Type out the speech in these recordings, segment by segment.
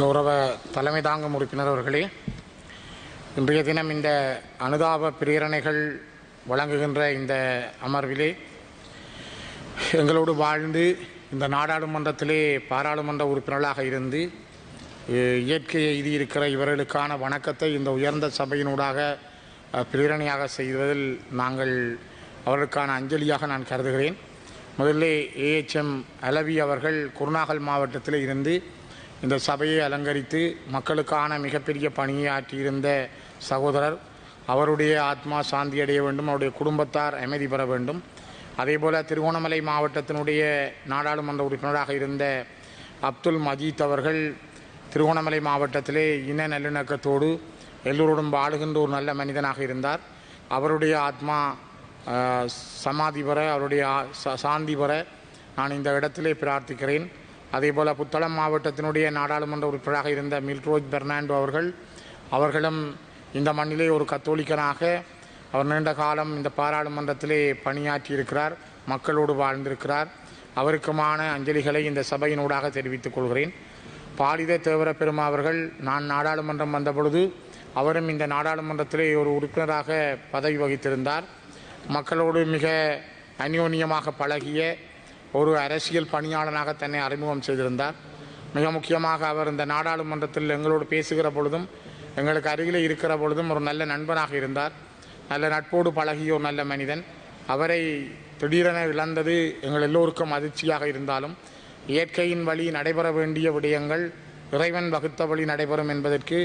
கௌரவ தலைமை தாங்கும் உறுப்பினர் அவர்களே இன்றைய தினம் இந்த அனுதாப பிரேரணைகள் வழங்குகின்ற இந்த அமர்விலே எங்களோடு வாழ்ந்து இந்த நாடாளுமன்றத்திலே பாராளுமன்ற உறுப்பினர்களாக இருந்து இயற்கையை இயற்கை இருக்கிற இவர்களுக்கான வணக்கத்தை இந்த உயர்ந்த சபையினூடாக பிரேரணையாக செய்வதில் நாங்கள் அவர்களுக்கான அஞ்சலியாக நான் கருதுகிறேன். முதல்ல ஏஎச்எம் அலவி அவர்கள் குருநாகல் மாவட்டத்தில் இருந்து இந்த சபையை அலங்கரித்து மக்களுக்கான மிகப்பெரிய பணியை ஆற்றியிருந்த சகோதரர் அவருடைய ஆத்மா சாந்தி அடைய வேண்டும் அவருடைய குடும்பத்தார் அமைதி பெற வேண்டும். அதேபோல திருகோணமலை மாவட்டத்தினுடைய நாடாளுமன்ற உறுப்பினராக இருந்த அப்துல் மஜீத் அவர்கள் திருகோணமலை மாவட்டத்திலே இன நல்லிணக்கத்தோடு எல்லோருடன் வாழுகின்ற ஒரு நல்ல மனிதனாக இருந்தார். அவருடைய ஆத்மா சமாதி பெற அவருடைய ச- சாந்தி பெற நான் இந்த இடத்திலே பிரார்த்திக்கிறேன். அதேபோல புத்தளம் மாவட்டத்தினுடைய நாடாளுமன்ற உறுப்பினராக இருந்த மில்ரோஜ் பெர்னாண்டோ அவர்கள் அவர்களும் இந்த மண்ணிலே ஒரு கத்தோலிக்கனாக அவர் நீண்ட காலம் இந்த பாராளுமன்றத்திலே பணியாற்றி இருக்கிறார் மக்களோடு வாழ்ந்திருக்கிறார். அவருக்குமான அஞ்சலிகளை இந்த சபையினூடாக தெரிவித்துக் கொள்கிறேன். பாலித தேவர பெருமா அவர்கள் நான் நாடாளுமன்றம் வந்தபொழுது அவரும் இந்த நாடாளுமன்றத்திலே ஒரு உறுப்பினராக பதவி வகித்திருந்தார். மக்களோடு மிக அந்யோன்யமாக பழகிய ஒரு அரசியல் பணியாளனாக தன்னை அறிமுகம் செய்திருந்தார். மிக முக்கியமாக அவர் இந்த நாடாளுமன்றத்தில் எங்களோடு பேசுகிற பொழுதும் எங்களுக்கு அருகிலே இருக்கிற பொழுதும் ஒரு நல்ல நண்பனாக இருந்தார். நல்ல நட்போடு பழகிய ஒரு நல்ல மனிதன். அவரை திடீரென இழந்தது எங்கள் எல்லோருக்கும் அதிர்ச்சியாக இருந்தாலும் இயற்கையின் வழி நடைபெற வேண்டிய விடயங்கள் இறைவன் வகுத்த வழி நடைபெறும் என்பதற்கு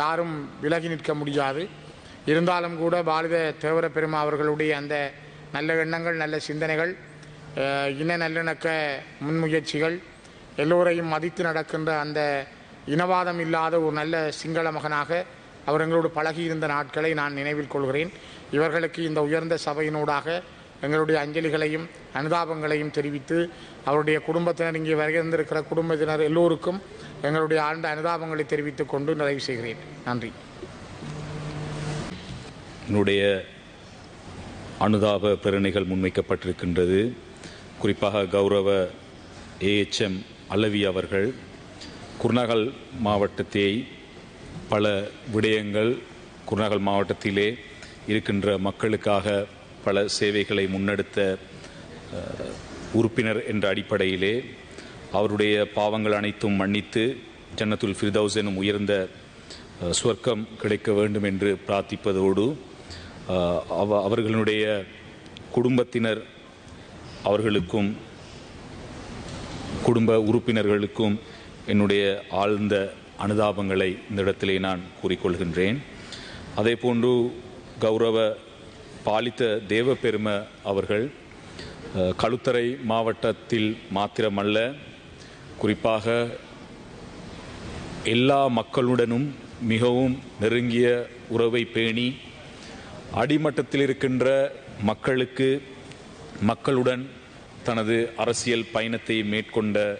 யாரும் விலகி நிற்க முடியாது. இருந்தாலும் கூட பாரத தேவர பெருமா அவர்களுடைய அந்த நல்ல எண்ணங்கள் நல்ல சிந்தனைகள் இன நல்லிணக்க முன்முயற்சிகள் எல்லோரையும் மதித்து நடக்கின்ற அந்த இனவாதம் இல்லாத ஒரு நல்ல சிங்கள மகனாக அவர் எங்களோடு பழகியிருந்த நாட்களை நான் நினைவில் கொள்கிறேன். இவர்களுக்கு இந்த உயர்ந்த சபையினூடாக எங்களுடைய அஞ்சலிகளையும் அனுதாபங்களையும் தெரிவித்து அவருடைய குடும்பத்தினர் இங்கே வருகின்றிருக்கிற குடும்பத்தினர் எல்லோருக்கும் எங்களுடைய ஆழ்ந்த அனுதாபங்களை தெரிவித்துக் கொண்டு நிறைவு செய்கிறேன். நன்றி. என்னுடைய அனுதாப பிரணிகள் முன்வைக்கப்பட்டிருக்கின்றது. குறிப்பாக கௌரவ ஏஎச்எம் அல்லவி அவர்கள் குருநகல் மாவட்டத்தை பல விடயங்கள் குருநாகல் மாவட்டத்திலே இருக்கின்ற மக்களுக்காக பல சேவைகளை முன்னெடுத்த உறுப்பினர் என்ற அடிப்படையிலே அவருடைய பாவங்கள் அனைத்தும் மன்னித்து ஜன்னத்துல் ஃபிர்தௌஸ் எனும் உயர்ந்த சுவர்க்கம் கிடைக்க வேண்டும் என்று பிரார்த்திப்பதோடு அவ அவர்களுடைய குடும்பத்தினர் அவர்களுக்கும் குடும்ப உறுப்பினர்களுக்கும் என்னுடைய ஆழ்ந்த அனுதாபங்களை இந்த இடத்திலே நான் கூறிக்கொள்கின்றேன். அதே போன்று கௌரவ பாலித்த தேவபெரும அவர்கள் கழுத்தறை களுத்தறை மாவட்டத்தில் மாத்திரமல்ல குறிப்பாக எல்லா மக்களுடனும் மிகவும் நெருங்கிய உறவை பேணி அடிமட்டத்தில் இருக்கின்ற மக்களுக்கு மக்களுடன் தனது அரசியல் பயணத்தை மேற்கொண்ட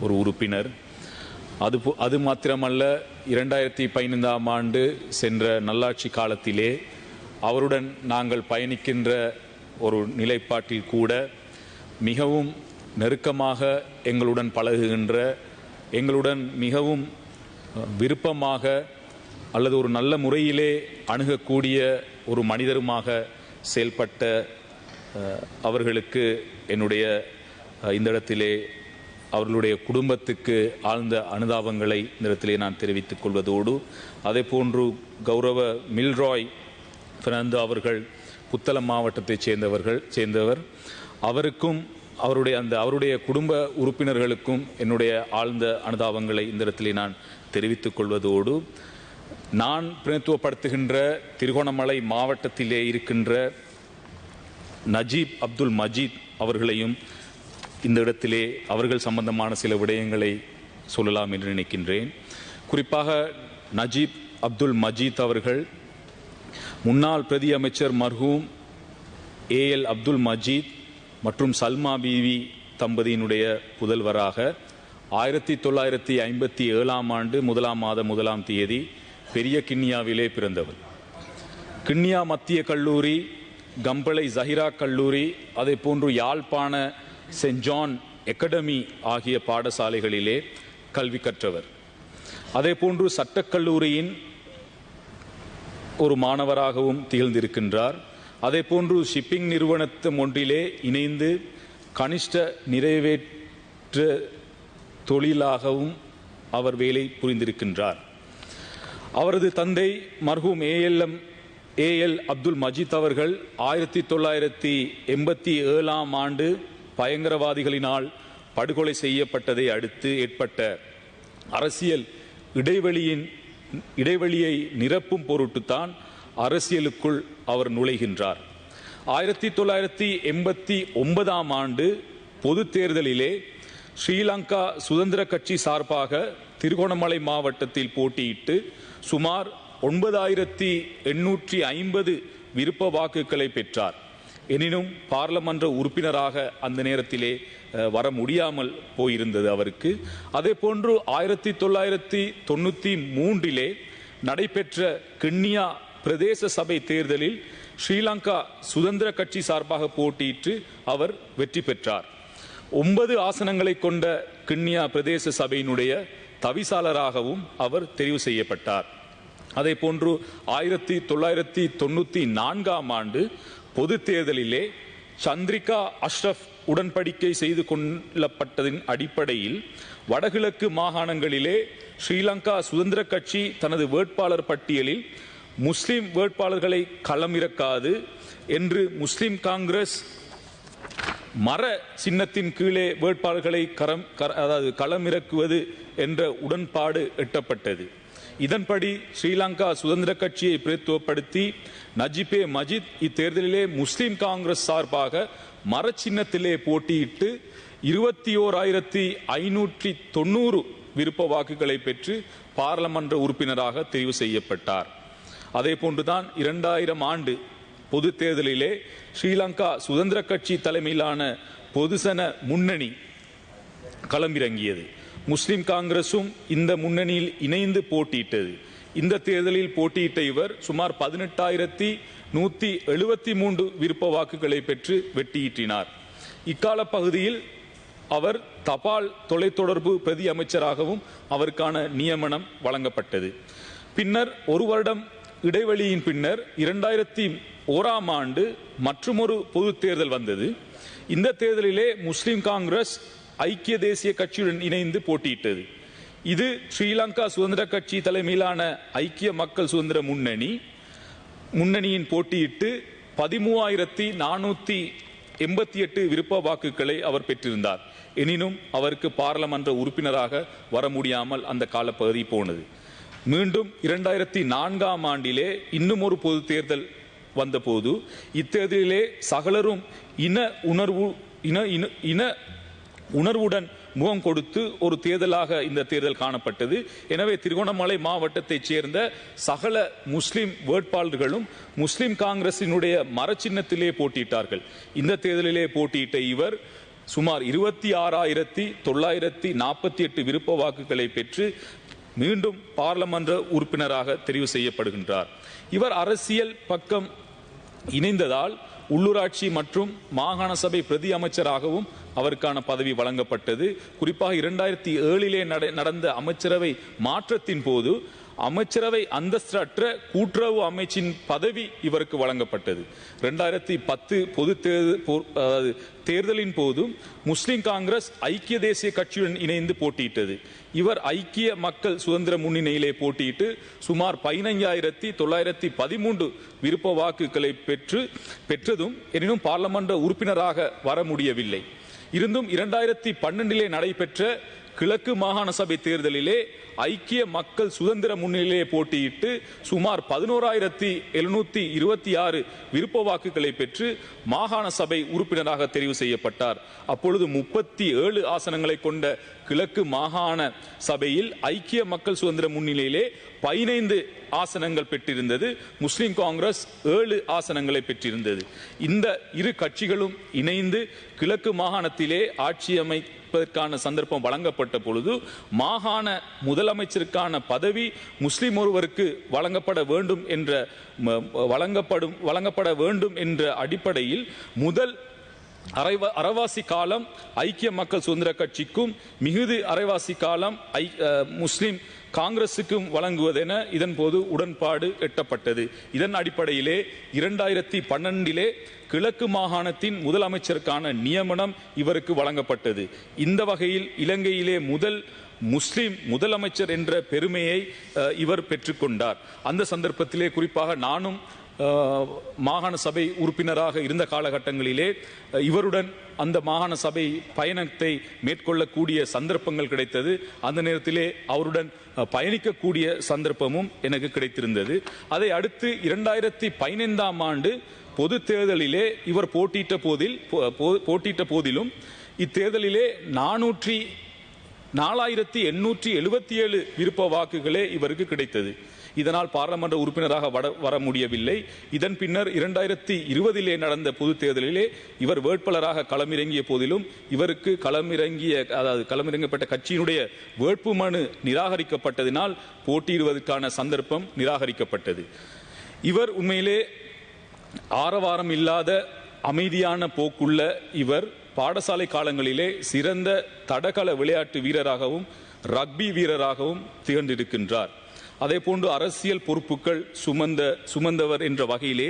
ஒரு உறுப்பினர். அது போ- அது மாத்திரமல்ல இரண்டாயிரத்தி பதினைந்தாம் ஆண்டு சென்ற நல்லாட்சி காலத்திலே அவருடன் நாங்கள் பயணிக்கின்ற ஒரு நிலைப்பாட்டில் கூட மிகவும் நெருக்கமாக எங்களுடன் பழகுகின்ற எங்களுடன் மிகவும் விருப்பமாக அல்லது ஒரு நல்ல முறையிலே அணுகக்கூடிய ஒரு மனிதருமாக செயல்பட்ட அவர்களுக்கு என்னுடைய இந்த இடத்திலே அவர்களுடைய குடும்பத்துக்கு ஆழ்ந்த அனுதாபங்களை இந்த இடத்திலே நான் தெரிவித்துக் கொள்வதோடு அதே போன்று கௌரவ மில்ராய் பிறந்து அவர்கள் புத்தளம் மாவட்டத்தைச் சேர்ந்தவர்கள் சேர்ந்தவர் அவருக்கும் அவருடைய அந்த அவருடைய குடும்ப உறுப்பினர்களுக்கும் என்னுடைய ஆழ்ந்த அனுதாபங்களை இந்த இடத்திலே நான் தெரிவித்துக் கொள்வதோடு நான் பிரதித்துவப்படுத்துகின்ற திருகோணமலை மாவட்டத்திலே இருக்கின்ற நஜீப் அப்துல் மஜீத் அவர்களையும் இந்த இடத்திலே அவர்கள் சம்பந்தமான சில விடயங்களை சொல்லலாம் என்று நினைக்கின்றேன். குறிப்பாக நஜீப் அப்துல் மஜீத் அவர்கள் முன்னாள் பிரதி அமைச்சர் மர்ஹூம் ஏஎல் அப்துல் மஜீத் மற்றும் சல்மா பீவி தம்பதியினுடைய புதல்வராக ஆயிரத்தி தொள்ளாயிரத்தி ஐம்பத்தி ஏழாம் ஆண்டு முதலாம் மாத முதலாம் தேதி பெரிய கிண்ணியாவிலே பிறந்தவர். கிண்ணியா மத்திய கல்லூரி கம்பளை ஜஹிரா கல்லூரி அதே போன்று யாழ்ப்பாண சென்ட் ஜான் அகாடமி ஆகிய பாடசாலைகளிலே கல்வி கற்றவர். அதேபோன்று சட்டக்கல்லூரியின் ஒரு மாணவராகவும் திகழ்ந்திருக்கின்றார். அதேபோன்று ஷிப்பிங் நிறுவனத்தின் ஒன்றிலே இணைந்து கனிஷ்ட நிறைவேற்ற தொழிலாகவும் அவர் வேலை புரிந்திருக்கின்றார். அவரது தந்தை மர்ஹூம் ஏஎல்எம் ஏஎல் அப்துல் மஜீத் அவர்கள் ஆயிரத்தி தொள்ளாயிரத்தி எண்பத்தி ஏழாம் ஆண்டு பயங்கரவாதிகளினால் படுகொலை செய்யப்பட்டதை அடுத்து ஏற்பட்ட அரசியல் இடைவெளியின் இடைவெளியை நிரப்பும் பொருட்டுத்தான் அரசியலுக்குள் அவர் நுழைகின்றார். ஆயிரத்தி தொள்ளாயிரத்தி எண்பத்தி ஒன்பதாம் ஆண்டு பொது தேர்தலிலே ஸ்ரீலங்கா சுதந்திர கட்சி சார்பாக திருகோணமலை மாவட்டத்தில் போட்டியிட்டு சுமார் ஒன்பதாயிரத்தி எண்ணூற்றி ஐம்பது விருப்ப வாக்குகளை பெற்றார். எனினும் பார்லமன்ற உறுப்பினராக அந்த நேரத்திலே வர முடியாமல் போயிருந்தது அவருக்கு. அதே போன்று ஆயிரத்தி தொள்ளாயிரத்தி தொண்ணூற்றி மூன்றிலே நடைபெற்ற கிண்ணியா பிரதேச சபை தேர்தலில் ஸ்ரீலங்கா சுதந்திர கட்சி சார்பாக போட்டியிட்டு அவர் வெற்றி பெற்றார். ஒன்பது ஆசனங்களை கொண்ட கிண்ணியா பிரதேச சபையினுடைய தவிசாளராகவும் அவர் தெரிவு செய்யப்பட்டார். அதே போன்று ஆயிரத்தி தொள்ளாயிரத்தி தொண்ணூத்தி நான்காம் ஆண்டு பொது தேர்தலிலே சந்திரிகா அஷ்ரஃப் உடன்படிக்கை செய்து கொள்ளப்பட்டதின் அடிப்படையில் வடகிழக்கு மாகாணங்களிலே ஸ்ரீலங்கா சுதந்திர கட்சி தனது வேட்பாளர் பட்டியலில் முஸ்லிம் வேட்பாளர்களை களமிறக்காது என்று முஸ்லிம் காங்கிரஸ் மர சின்னத்தின் கீழே வேட்பாளர்களை கரம் அதாவது களமிறக்குவது என்ற உடன்பாடு எட்டப்பட்டது. இதன்படி ஸ்ரீலங்கா சுதந்திர கட்சியை பிரதித்துவப்படுத்தி நஜிபே மஜித் இத்தேர்தலிலே முஸ்லிம் காங்கிரஸ் சார்பாக மர சின்னத்திலே போட்டியிட்டு இருபத்தி ஓராயிரத்தி ஐநூற்றி தொண்ணூறு விருப்ப வாக்குகளை பெற்று பாராளுமன்ற உறுப்பினராக தெரிவு செய்யப்பட்டார். அதே போன்றுதான் இரண்டாயிரம் ஆண்டு பொது தேர்தலிலே ஸ்ரீலங்கா சுதந்திர கட்சி தலைமையிலான பொதுசன முன்னணி களமிறங்கியது. முஸ்லிம் காங்கிரசும் இந்த முன்னணியில் இணைந்து போட்டியிட்டது. இந்த தேர்தலில் போட்டியிட்ட இவர் சுமார் பதினெட்டாயிரத்தி நூத்தி எழுபத்தி மூன்று விருப்ப வாக்குகளை பெற்று வெற்றியீட்டினார் இக்கால பகுதியில் அவர் தபால் தொலைத்தொடர்பு பிரதி அமைச்சராகவும் அவருக்கான நியமனம் வழங்கப்பட்டது. பின்னர் ஒரு வருடம் இடைவெளியின் பின்னர் இரண்டாயிரத்தி ஓராம் ஆண்டு மற்றுமொரு பொது தேர்தல் வந்தது. இந்த தேர்தலிலே முஸ்லிம் காங்கிரஸ் ஐக்கிய தேசிய கட்சியுடன் இணைந்து போட்டியிட்டது. இது ஸ்ரீலங்கா சுதந்திர கட்சி தலைமையிலான ஐக்கிய மக்கள் சுதந்திர முன்னணி. முன்னணியின் போட்டியிட்டு பதிமூவாயிரத்தி நானூற்றி எண்பத்தி எட்டு விருப்ப வாக்குகளை அவர் பெற்றிருந்தார். எனினும் அவருக்கு பாராளுமன்ற உறுப்பினராக வர முடியாமல் அந்த காலப்பகுதி போனது. மீண்டும் இரண்டாயிரத்தி நான்காம் ஆண்டிலே இன்னும் ஒரு பொது தேர்தல் வந்தபோது இத்தேர்தலிலே சகலரும் இன உணர்வு இன இன இன உணர்வுடன் முகம் கொடுத்து ஒரு தேர்தலாக இந்த தேர்தல் காணப்பட்டது. எனவே திருகோணமலை மாவட்டத்தைச் சேர்ந்த சகல முஸ்லிம் வேட்பாளர்களும் முஸ்லிம் காங்கிரசினுடைய மரச்சின்னத்திலே போட்டியிட்டார்கள். இந்த தேர்தலிலே போட்டியிட்ட இவர் சுமார் இருபத்தி ஆறாயிரத்தி தொள்ளாயிரத்தி நாற்பத்தி எட்டு விருப்ப வாக்குகளை பெற்று மீண்டும் பாராளுமன்ற உறுப்பினராக தெரிவு செய்யப்படுகின்றார். இவர் அரசியல் பக்கம் இணைந்ததால் உள்ளூராட்சி மற்றும் மாகாண சபை பிரதி அமைச்சராகவும் அவருக்கான பதவி வழங்கப்பட்டது. குறிப்பாக இரண்டாயிரத்தி ஏழிலே நட- நடந்த அமைச்சரவை மாற்றத்தின் போது அமைச்சரவை அந்தஸ்தற்ற கூட்டுறவு அமைச்சின் பதவி இவருக்கு வழங்கப்பட்டது. ரெண்டாயிரத்தி பத்து பொது தேர்தல் அதாவது தேர்தலின் போதும் முஸ்லிம் காங்கிரஸ் ஐக்கிய தேசிய கட்சியுடன் இணைந்து போட்டியிட்டது. இவர் ஐக்கிய மக்கள் சுதந்திர முன்னணியிலே போட்டியிட்டு சுமார் பதினைஞ்சாயிரத்தி தொள்ளாயிரத்தி பதிமூன்று விருப்ப வாக்குகளை பெற்று பெற்றதும் எனினும் பாராளுமன்ற உறுப்பினராக வர முடியவில்லை. இருந்தும் இரண்டாயிரத்தி பன்னெண்டிலே நடைபெற்ற கிழக்கு மாகாண சபை தேர்தலிலே ஐக்கிய மக்கள் சுதந்திர முன்னிலையை போட்டியிட்டு சுமார் பதினோராயிரத்தி எழுநூத்தி இருபத்தி ஆறு விருப்ப வாக்குகளை பெற்று மாகாண சபை உறுப்பினராக தெரிவு செய்யப்பட்டார். அப்பொழுது முப்பத்தி ஏழு ஆசனங்களை கொண்ட கிழக்கு மாகாண சபையில் ஐக்கிய மக்கள் சுதந்திர முன்னிலையிலே பதினைந்து ஆசனங்கள் பெற்றிருந்தது. முஸ்லிம் காங்கிரஸ் ஏழு ஆசனங்களை பெற்றிருந்தது. இந்த இரு கட்சிகளும் இணைந்து கிழக்கு மாகாணத்திலே ஆட்சி அமைப்பதற்கான சந்தர்ப்பம் வழங்கப்பட்ட பொழுது மாகாண முதலமைச்சருக்கான பதவி முஸ்லிம் ஒருவருக்கு வழங்கப்பட வேண்டும் என்ற வழங்கப்படும் வழங்கப்பட வேண்டும் என்ற அடிப்படையில் முதல் அரைவ அரைவாசி காலம் ஐக்கிய மக்கள் சுதந்திர கட்சிக்கும் மிகுதி அரைவாசி காலம் ஐ முஸ்லீம் முஸ்லிம் காங்கிரசுக்கும் வழங்குவதென இதன் போது உடன்பாடு எட்டப்பட்டது. இதன் அடிப்படையிலே இரண்டாயிரத்தி பன்னெண்டிலே கிழக்கு மாகாணத்தின் முதலமைச்சருக்கான நியமனம் இவருக்கு வழங்கப்பட்டது. இந்த வகையில் இலங்கையிலே முதல் முஸ்லிம் முதலமைச்சர் என்ற பெருமையை அஹ், இவர் பெற்றுக்கொண்டார். அந்த சந்தர்ப்பத்திலே குறிப்பாக நானும் மாகாண சபை உறுப்பினராக இருந்த காலகட்டங்களிலே இவருடன் அந்த மாகாண சபை பயணத்தை மேற்கொள்ளக்கூடிய சந்தர்ப்பங்கள் கிடைத்தது. அந்த நேரத்திலே அவருடன் பயணிக்கக்கூடிய சந்தர்ப்பமும் எனக்கு கிடைத்திருந்தது. அதை அடுத்து இரண்டாயிரத்தி பதினைந்தாம் ஆண்டு பொது தேர்தலிலே இவர் போட்டியிட்ட போதில் போ- போ- போட்டியிட்ட போதிலும் இத்தேர்தலிலே நானூற்றி நாலாயிரத்தி எண்ணூற்றி எழுபத்தி ஏழு விருப்ப வாக்குகளே இவருக்கு கிடைத்தது. இதனால் பாராளுமன்ற உறுப்பினராக வட வர முடியவில்லை. இதன் பின்னர் இரண்டாயிரத்தி இருபதிலே நடந்த பொது தேர்தலிலே இவர் வேட்பாளராக களமிறங்கிய போதிலும் இவருக்கு களமிறங்கிய அதாவது களமிறங்கப்பட்ட கட்சியினுடைய வேட்பு மனு நிராகரிக்கப்பட்டதினால் போட்டியிடுவதற்கான சந்தர்ப்பம் நிராகரிக்கப்பட்டது. இவர் உண்மையிலே ஆரவாரம் இல்லாத அமைதியான போக்குள்ள இவர் பாடசாலை காலங்களிலே சிறந்த தடகள விளையாட்டு வீரராகவும் ரக்பி வீரராகவும் திகழ்ந்திருக்கின்றார். அதே போன்று அரசியல் பொறுப்புகள் சுமந்த சுமந்தவர் என்ற வகையிலே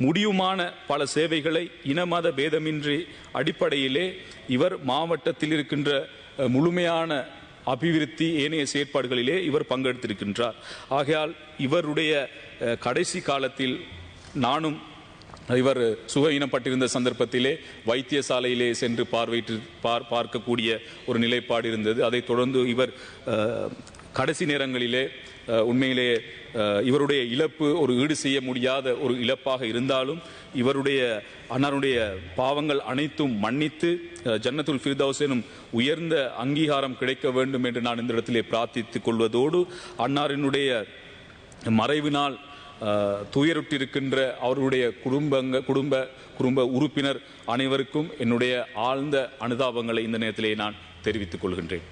முடியுமான பல சேவைகளை இனமத பேதமின்றி அடிப்படையிலே இவர் மாவட்டத்தில் இருக்கின்ற முழுமையான அபிவிருத்தி ஏனைய செயற்பாடுகளிலே இவர் பங்கெடுத்திருக்கின்றார். ஆகையால் இவருடைய கடைசி காலத்தில் நானும் இவர் சுகயினப்பட்டிருந்த சந்தர்ப்பத்திலே வைத்தியசாலையிலே சென்று பார்வையிட்டு பார் பார்க்கக்கூடிய ஒரு நிலைப்பாடு இருந்தது. அதைத் தொடர்ந்து இவர் கடைசி நேரங்களிலே உண்மையிலே இவருடைய இழப்பு ஒரு ஈடு செய்ய முடியாத ஒரு இழப்பாக இருந்தாலும் இவருடைய அன்னாருடைய பாவங்கள் அனைத்தும் மன்னித்து ஜன்னத்துல் ஃபிர்தௌஸ் உயர்ந்த அங்கீகாரம் கிடைக்க வேண்டும் என்று நான் இந்த இடத்திலே பிரார்த்தித்துக் கொள்வதோடு அன்னாரினுடைய மறைவினால் துயருட்டிருக்கின்ற அவருடைய குடும்பங்க குடும்ப குடும்ப உறுப்பினர் அனைவருக்கும் என்னுடைய ஆழ்ந்த அனுதாபங்களை இந்த நேரத்திலே நான் தெரிவித்துக் கொள்கின்றேன்.